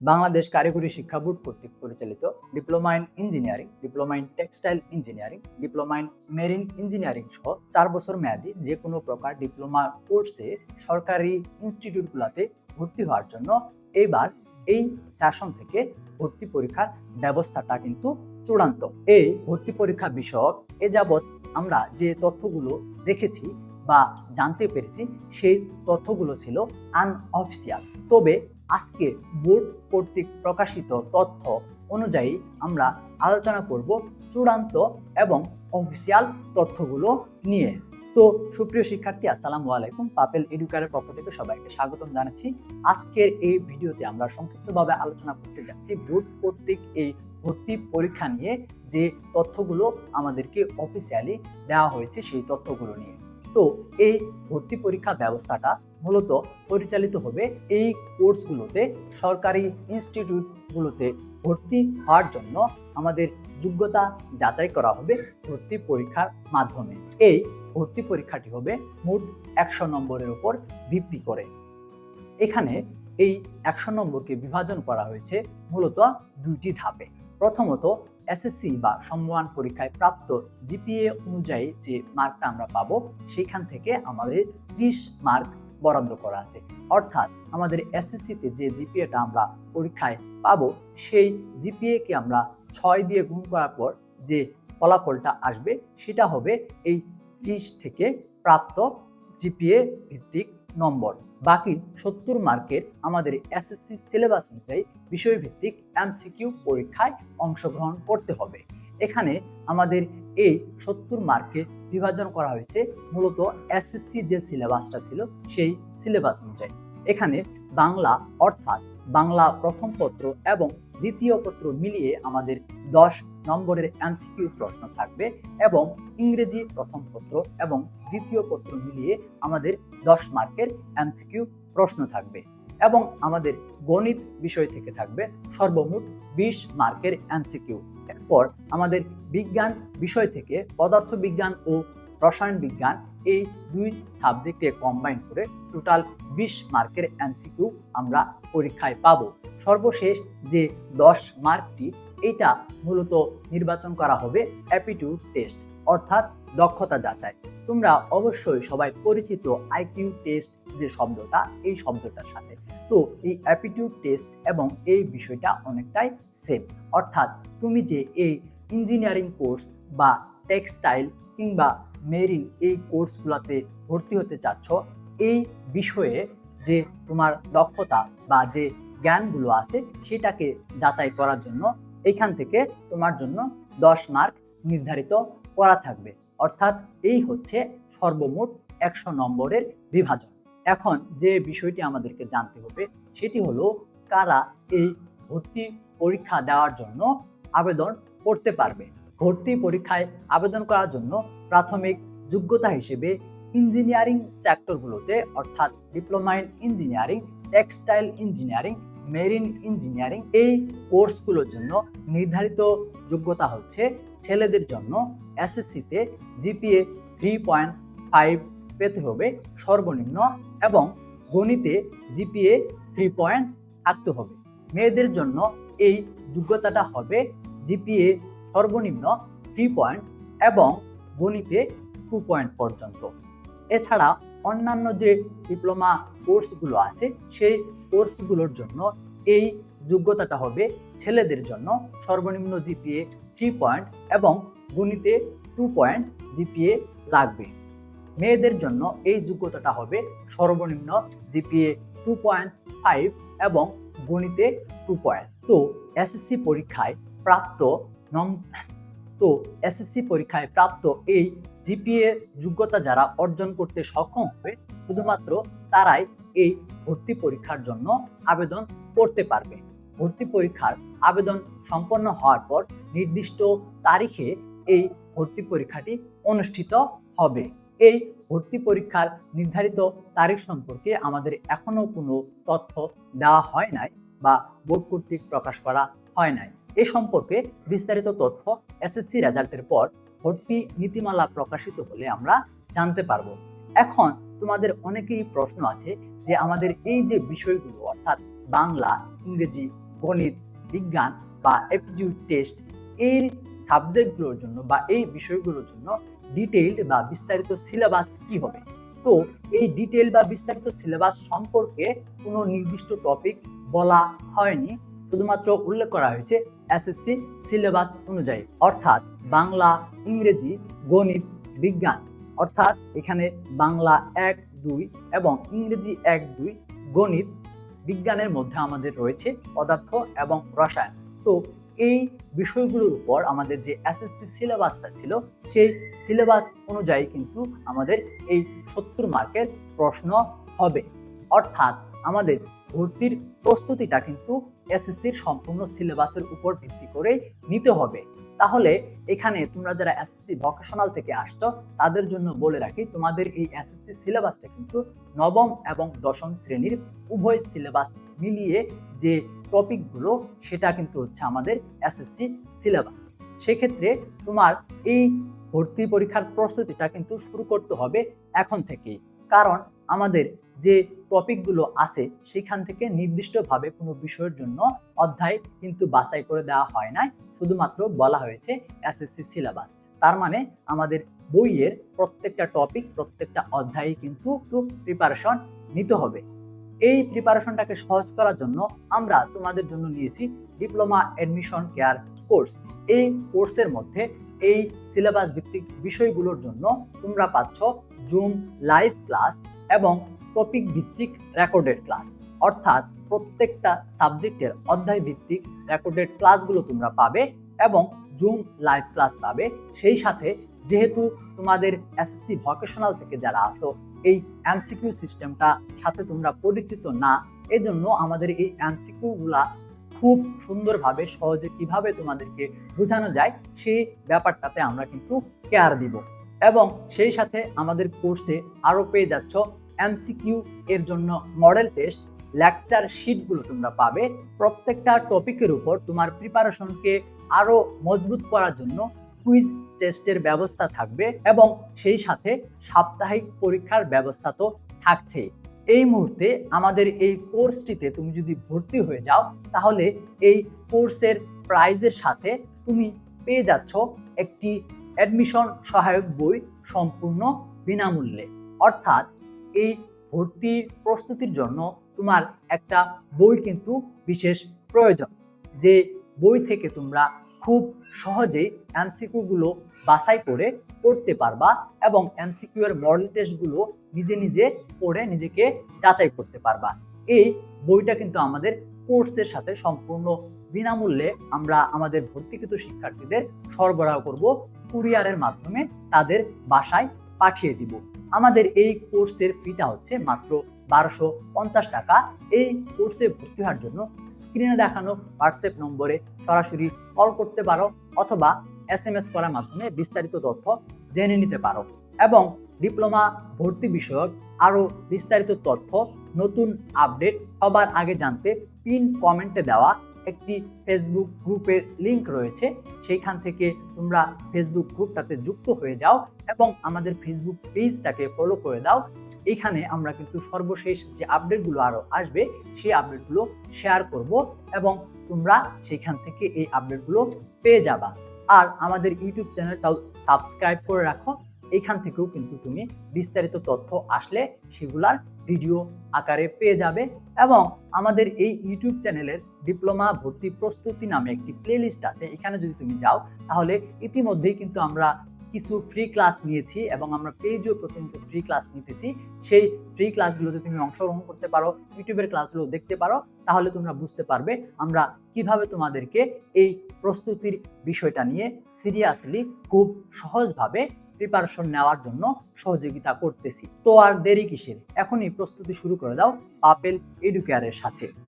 বাংলাদেশ কারিগরি শিক্ষা বোর্ড কর্তৃক পরিচালিত diploma in engineering, diploma in textile engineering, diploma in marine engineering সহ চার বছর মেয়াদী যে কোনো প্রকার ডিপ্লোমা কোর্সে সরকারি ইনস্টিটিউটগুলোতে ভর্তি হওয়ার জন্য এবার এই সেশন থেকে ভর্তি পরীক্ষার ব্যবস্থাটা কিন্তু চূড়ান্ত। এই ভর্তি পরীক্ষা বিষয়ক এ যাবৎ আমরা যে তথ্যগুলো দেখেছি বা জানতে পেরেছি সেই তথ্যগুলো ছিল আনঅফিসিয়াল তবে আজকে বোর্ড কর্তৃক প্রকাশিত তথ্য অনুযায়ী আমরা আলোচনা করব চূড়ান্ত এবং অফিসিয়াল তথ্যগুলো নিয়ে। তো সুপ্রিয় শিক্ষার্থী, আসসালামু আলাইকুম। পাপেল এডুকারের পক্ষ থেকে সবাইকে স্বাগতম জানাচ্ছি। আজকের এই ভিডিওতে আমরা সংক্ষিপ্তভাবে আলোচনা করতে যাচ্ছি বোর্ড কর্তৃক এই ভর্তি পরীক্ষা নিয়ে যে তথ্যগুলো আমাদেরকে অফিসিয়ালি দেওয়া হয়েছে সেই তথ্যগুলো নিয়ে। তো এই ভর্তি পরীক্ষা ব্যবস্থাটা মূলত পরিচালিত হবে এই কোর্সগুলোতে, সরকারি ইনস্টিটিউটগুলোতে ভর্তি হওয়ার জন্য আমাদের যোগ্যতা যাচাই করা হবে ভর্তি পরীক্ষার মাধ্যমে। এই ভর্তি পরীক্ষাটি হবে মোট একশো নম্বরের উপর ভিত্তি করে। এখানে এই একশো নম্বরকে বিভাজন করা হয়েছে মূলত দুইটি ধাপে। প্রথমত এসএসসি বা সম্মান পরীক্ষায় প্রাপ্ত জিপিএ অনুযায়ী যে মার্কটা আমরা পাবো সেখান থেকে আমাদের ত্রিশ মার্ক বরাদ্দ করা আছে। অর্থাৎ আমাদের এসএসসিতে যে জিপিএটা আমরা পরীক্ষায় পাবো, সেই জিপিএ কে আমরা ছয় দিয়ে গুণ করার পর যে ফলাফলটা আসবে, সেটা হবে এই ত্রিশ থেকে প্রাপ্ত জিপিএ ভিত্তিক নম্বর। বাকি সত্তর মার্কের আমাদের এসএসসি সিলেবাস অনুযায়ী বিষয়ভিত্তিক এমসিকিউ পরীক্ষায় অংশগ্রহণ করতে হবে। এখানে আমাদের এই সত্তর মার্কে বিভাজন করা হয়েছে মূলত এসএসসি যে সিলেবাসটা ছিল সেই সিলেবাস অনুযায়ী। এখানে বাংলা অর্থাৎ বাংলা প্রথম পত্র এবং দ্বিতীয় পত্র মিলিয়ে আমাদের দশ নম্বরের এমসিকিউ প্রশ্ন থাকবে এবং ইংরেজি প্রথম পত্র এবং দ্বিতীয় পত্র মিলিয়ে আমাদের দশ মার্কের এমসিকিউ প্রশ্ন থাকবে এবং আমাদের গণিত বিষয় থেকে থাকবে সর্বমোট বিশ মার্কের এমসিকিউ। এরপর আমাদের বিজ্ঞান বিষয় থেকে পদার্থ বিজ্ঞান ও রসায়ন বিজ্ঞান এই দুই সাবজেক্টে কম্বাইন করে টোটাল বিশ মার্কের এমসিকিউ আমরা পরীক্ষায় পাবো। সর্বশেষ যে দশ মার্কটি এইটা মূলত নির্বাচন করা হবে অ্যাপিটিউড টেস্ট অর্থাৎ দক্ষতা যাচাই। তোমরা অবশ্যই সবাই পরিচিত আইকিউ টেস্ট যে শব্দটা, এই শব্দটার সাথে। তো এই অ্যাপিটিউড টেস্ট এবং এই বিষয়টা অনেকটাই সেম অর্থাৎ তুমি যে এই ইঞ্জিনিয়ারিং কোর্স বা টেক্সটাইল কিংবা মেরিন এই কোর্সগুলোতে ভর্তি হতে চাচ্ছ, এই বিষয়ে যে তোমার দক্ষতা বা যে জ্ঞানগুলো আছে, সেটাকে যাচাই করার জন্য এখান থেকে তোমার জন্য দশ মার্ক নির্ধারিত করা থাকবে। অর্থাৎ এই হচ্ছে সর্বমোট একশো নম্বরের বিভাজন। এখন যে বিষয়টি আমাদেরকে জানতে হবে, সেটি হলো কারা এই ভর্তি পরীক্ষা দেওয়ার জন্য আবেদন করতে পারবে? ভর্তি পরীক্ষায় আবেদন করার জন্য প্রাথমিক যোগ্যতা হিসেবে ইঞ্জিনিয়ারিং সেক্টরগুলোতে অর্থাৎ diploma in engineering textile engineering marine engineering এই কোর্সগুলোর জন্য নির্ধারিত যোগ্যতা হচ্ছে ছেলেদের জন্য এসএসসিতে জিপিএ থ্রি পয়েন্ট ফাইভ পেতে হবে সর্বনিম্ন এবং গণিতে জিপিএ থ্রি পয়েন্ট থাকতে হবে। মেয়েদের জন্য এই যোগ্যতাটা হবে জিপিএ সর্বনিম্ন থ্রি পয়েন্ট এবং গণিতে টু পয়েন্ট পর্যন্ত। এছাড়া অন্যান্য যে ডিপ্লোমা কোর্সগুলো আছে, সেই কোর্সগুলোর জন্য এই যোগ্যতাটা হবে ছেলেদের জন্য সর্বনিম্ন জিপিএ থ্রি পয়েন্ট এবং গণিতে টু পয়েন্ট জিপিএ লাগবে। মেয়েদের জন্য এই যোগ্যতাটা হবে সর্বনিম্ন জিপিএ টু পয়েন্ট ফাইভ এবং গণিতে টু পয়েন্ট তো এসএসসি পরীক্ষায় প্রাপ্ত নম তো এসএসসি পরীক্ষায় প্রাপ্ত এই জিপিএ যোগ্যতা যারা অর্জন করতে সক্ষম হবে, শুধুমাত্র তারাই এই ভর্তি পরীক্ষার জন্য আবেদন করতে পারবে। ভর্তি পরীক্ষার আবেদন সম্পন্ন হওয়ার পর নির্দিষ্ট তারিখে এই ভর্তি পরীক্ষাটি অনুষ্ঠিত হবে। এই ভর্তি পরীক্ষার নির্ধারিত তারিখ সম্পর্কে আমাদের এখনও কোনো তথ্য দেওয়া হয় নাই বা বোর্ড কর্তৃক প্রকাশ করা হয় নাই। এ সম্পর্কে বিস্তারিত তথ্য এসএসসি রেজাল্টের পর ভর্তি নীতিমালা প্রকাশিত হলে আমরা জানতে পারব। এখন তোমাদের অনেকেরই প্রশ্ন আছে যে আমাদের এই যে বিষয়গুলো, অর্থাৎ বাংলা, ইংরেজি, গণিত, বিজ্ঞান বা অ্যাপটিটিউড টেস্ট এই সাবজেক্টগুলোর জন্য বা এই বিষয়গুলোর জন্য ডিটেইলড বা বিস্তারিত সিলেবাস কি হবে? তো এই ডিটেল বা বিস্তারিত সিলেবাস সম্পর্কে কোনো নির্দিষ্ট টপিক বলা হয়নি। শুধুমাত্র উল্লেখ করা হয়েছে এসএসসি সিলেবাস অনুযায়ী, অর্থাৎ বাংলা, ইংরেজি, গণিত, বিজ্ঞান। অর্থাৎ এখানে বাংলা এক দুই এবং ইংরেজি এক দুই গণিত বিজ্ঞানের মধ্যে আমাদের রয়েছে পদার্থ এবং রসায়ন। তো এই বিষয়গুলোর উপর আমাদের যে এসএসসি সিলেবাসটা ছিল, সেই সিলেবাস অনুযায়ী কিন্তু আমাদের এই সত্তর মার্কের প্রশ্ন হবে। অর্থাৎ আমাদের ভর্তির প্রস্তুতিটা কিন্তু এসএসসির সম্পূর্ণ সিলেবাসের উপর ভিত্তি করে নিতে হবে। তাহলে এখানে তোমরা যারা এসএসসি ভোকেশনাল থেকে আসছো, তাদের জন্য বলে রাখি, তোমাদের এই এসএসসি সিলেবাসটা কিন্তু নবম এবং দশম শ্রেণির উভয় সিলেবাস মিলিয়ে যে টপিকগুলো সেটা কিন্তু হচ্ছে আমাদের এসএসসি সিলেবাস সেক্ষেত্রে তোমার এই ভর্তি পরীক্ষার প্রস্তুতিটা কিন্তু শুরু করতে হবে এখন থেকেই। কারণ আমাদের যে টপিকগুলো আছে, সেখান থেকে নির্দিষ্টভাবে কোনো বিষয়ের জন্য অধ্যায় কিন্তু বাছাই করে দেওয়া হয় নাই। শুধুমাত্র বলা হয়েছে এসএসসি সিলেবাস। তার মানে আমাদের বইয়ের প্রত্যেকটা টপিক প্রত্যেকটা অধ্যায়ে কিন্তু প্রিপারেশন নিতে হবে। এই প্রিপারেশনটাকে সহজ করার জন্য আমরা তোমাদের জন্য নিয়েছি ডিপ্লোমা অ্যাডমিশন কেয়ার কোর্স এই কোর্সের মধ্যে এই সিলেবাস ভিত্তিক বিষয়গুলোর জন্য তোমরা পাচ্ছ জুম লাইভ ক্লাস এবং টপিক ভিত্তিক রেকর্ডেড ক্লাস অর্থাৎ প্রত্যেকটা সাবজেক্টের অধ্যায় ভিত্তিক রেকর্ডেড ক্লাসগুলো তোমরা পাবে এবং জুম লাইভ ক্লাস পাবে। সেই সাথে যেহেতু তোমাদের এসএসসি ভকেশনাল থেকে যারা আসো, এই এমসিকিউ সিস্টেমটা সাথে তোমরা পরিচিত না, এজন্য আমাদের এই এমসিকিউ গুলা খুব সুন্দরভাবে, সহজে কীভাবে তোমাদেরকে বোঝানো যায়, সেই ব্যাপারটাতে আমরা কিন্তু কেয়ার দিব। এবং সেই সাথে আমাদের কোর্সে আরও পেয়ে যাচ্ছ এমসিকিউ এর জন্য মডেল টেস্ট লেকচার শিটগুলো তোমরা পাবে। প্রত্যেকটা টপিকের উপর তোমার প্রিপারেশনকে আরও মজবুত করার জন্য কুইজ টেস্টের ব্যবস্থা থাকবে এবং সেই সাথে সাপ্তাহিক পরীক্ষার ব্যবস্থা তো থাকছে। এই মুহূর্তে আমাদের এই কোর্সটিতে তুমি যদি ভর্তি হয়ে যাও, তাহলে এই কোর্সের প্রাইজের সাথে তুমি পেয়ে যাচ্ছ একটি অ্যাডমিশন সহায়ক বই সম্পূর্ণ বিনামূল্যে। অর্থাৎ এই ভর্তির প্রস্তুতির জন্য তোমার একটা বই কিন্তু বিশেষ প্রয়োজন। যে বই থেকে তোমরা খুব সহজেই এমসিকিউগুলো বাছাই করে পড়তে পারবা এবং এমসিকিউ এর মডেল টেস্টগুলো নিজে নিজে পড়ে নিজেকে যাচাই করতে পারবা। এই বইটা কিন্তু আমাদের কোর্সের সাথে সম্পূর্ণ বিনামূল্যে আমরা আমাদের ভর্তিকৃত শিক্ষার্থীদের সরবরাহ করব, কুরিয়ারের মাধ্যমে তাদের বাসায় পাঠিয়ে দিব। আমাদের এই কোর্সের ফিটা হচ্ছে মাত্র বারোশো পঞ্চাশ টাকা। এই কোর্সে ভর্তি হওয়ার জন্য স্ক্রিনে দেখানো হোয়াটসঅ্যাপ নম্বরে সরাসরি কল করতে পারো অথবা এস এম এস করার মাধ্যমে বিস্তারিত তথ্য জেনে নিতে পারো। এবং ডিপ্লোমা ভর্তি বিষয়ক আরও বিস্তারিত তথ্য, নতুন আপডেট সবার আগে জানতে পিন কমেন্টে দেওয়া একটি ফেসবুক গ্রুপের লিংক রয়েছে। সেইখান থেকে তোমরা ফেসবুক গ্রুপটাতে যুক্ত হয়ে যাও এবং আমাদের ফেসবুক পেজটাকে ফলো করে দাও। এইখানে আমরা কিন্তু সর্বশেষ যে আপডেটগুলো আরও আসবে, সেই আপডেটগুলো শেয়ার করব এবং তোমরা সেইখান থেকে এই আপডেটগুলো পেয়ে যাবা। আর আমাদের ইউটিউব চ্যানেলটাও সাবস্ক্রাইব করে রাখো। এইখান থেকেও কিন্তু তুমি বিস্তারিত তথ্য আসলে সেগুলার ভিডিও আকারে পেয়ে যাবে এবং আমাদের এই ইউটিউব চ্যানেলের ডিপ্লোমা ভর্তি প্রস্তুতি নামে একটি প্লেলিস্ট আছে। এখানে যদি তুমি যাও, তাহলে ইতিমধ্যেই কিন্তু আমরা কিছু ফ্রি ক্লাস নিয়েছি এবং আমরা পেজও প্রতিনিয়ত ফ্রি ক্লাস নিতেছি। সেই ফ্রি ক্লাসগুলোতে তুমি অংশগ্রহণ করতে পারো ইউটিউবের ক্লাসগুলো দেখতে পারো। তাহলে তোমরা বুঝতে পারবে আমরা কীভাবে তোমাদেরকে এই প্রস্তুতির বিষয়টা নিয়ে সিরিয়াসলি খুব সহজভাবে প্রিপারেশন নেওয়ার জন্য সহযোগিতা করতেছি। তো আর দেরি কিসের? এখনই প্রস্তুতি শুরু করে দাও, আপেল এডুকেয়ারের সাথে।